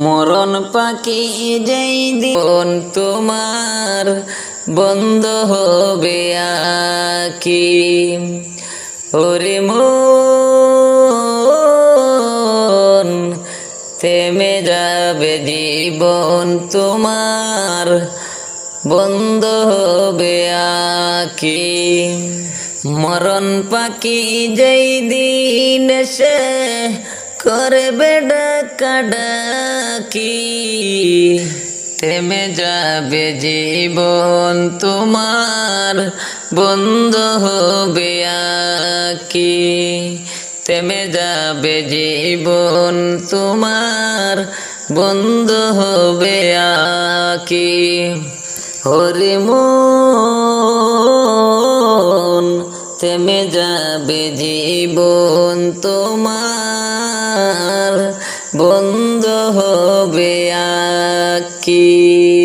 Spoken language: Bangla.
মরণ পাখি যেই দিন তোমার বন্ধ হবে আকি। ওরে মন, থেমে যাবে জীবন তোমার বন্ধ হবে আকি। মরণ পাখি যেই দিন সে করবে ডাকাডাকি থেমে যাবে জীবন তোমার বন্ধ হবে আকি থেমে যাবে জীবন তোমার বন্ধ হবে আকি হরে মন থেমে যাবে জীবন তোমার বন্ধ হবে আকি।